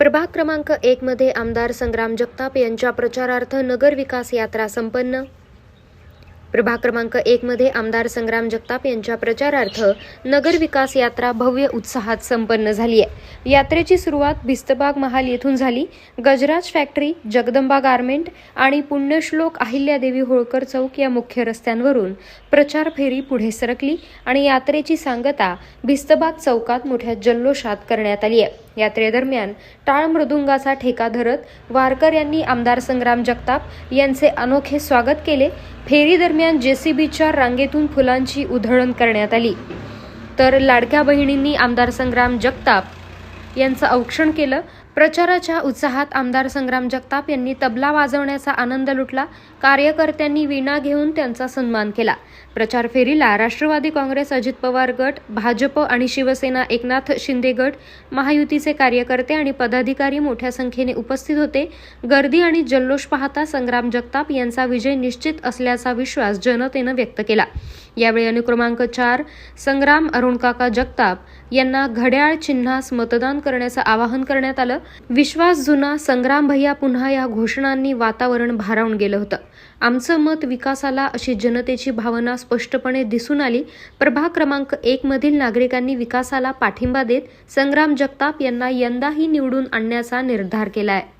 क्रमांक एक मध्ये आमदार संग्राम जगताप यांच्या प्रचारार्थ नगर विकास यात्रा संपन्न. प्रभाग क्रमांक एक मध्ये आमदार संग्राम जगताप यांच्या प्रचारार्थ नगर विकास यात्रा भव्य उत्साहात संपन्न झाली आहे यात्रेची सुरुवात भिस्तबाग महाल येथून झाली. गजराज फॅक्टरी जगदंबा गारमेंट आणि पुण्यश्लोक अहिल्यादेवी होळकर चौक या मुख्य रस्त्यांवरून प्रचार फेरी पुढे सरकली आणि यात्रेची सांगता भिस्तबाग चौकात मोठ्या जल्लोषात करण्यात आली आहे यात्रेदरम्यान टाळ मृदुंगाचा ठेका धरत वारकऱ्यांनी आमदार संग्राम जगताप यांचे अनोखे स्वागत केले. फेरी दरम्यान जेसीबीच्या रांगेतून फुलांची उधळण करण्यात आली. तर लाडक्या बहिणींनी आमदार संग्राम जगताप यांचं औक्षण केलं. प्रचाराच्या उत्साहात आमदार संग्राम जगताप यांनी तबला वाजवण्याचा आनंद लुटला. कार्यकर्त्यांनी वीणा घेऊन त्यांचा सन्मान केला. प्रचार फेरीला राष्ट्रवादी काँग्रेस अजित पवार गट भाजप आणि शिवसेना एकनाथ शिंदे गट महायुतीचे कार्यकर्ते आणि पदाधिकारी मोठ्या संख्येने उपस्थित होते. गर्दी आणि जल्लोष पाहता संग्राम जगताप यांचा विजय निश्चित असल्याचा विश्वास जनतेनं व्यक्त केला. यावेळी अनुक्रमांक चार संग्राम अरुणकाका जगताप यांना घड्याळ चिन्हास मतदान करण्याचं आवाहन करण्यात आलं. विश्वास जुना संग्राम भैया पुन्हा या घोषणांनी वातावरण भारावून गेलं होतं. आमचं मत विकासाला अशी जनतेची भावना स्पष्टपणे दिसून आली. प्रभाग क्रमांक एक मधील नागरिकांनी विकासाला पाठिंबा देत संग्राम जगताप यांना यंदाही निवडून आणण्याचा निर्धार केला आहे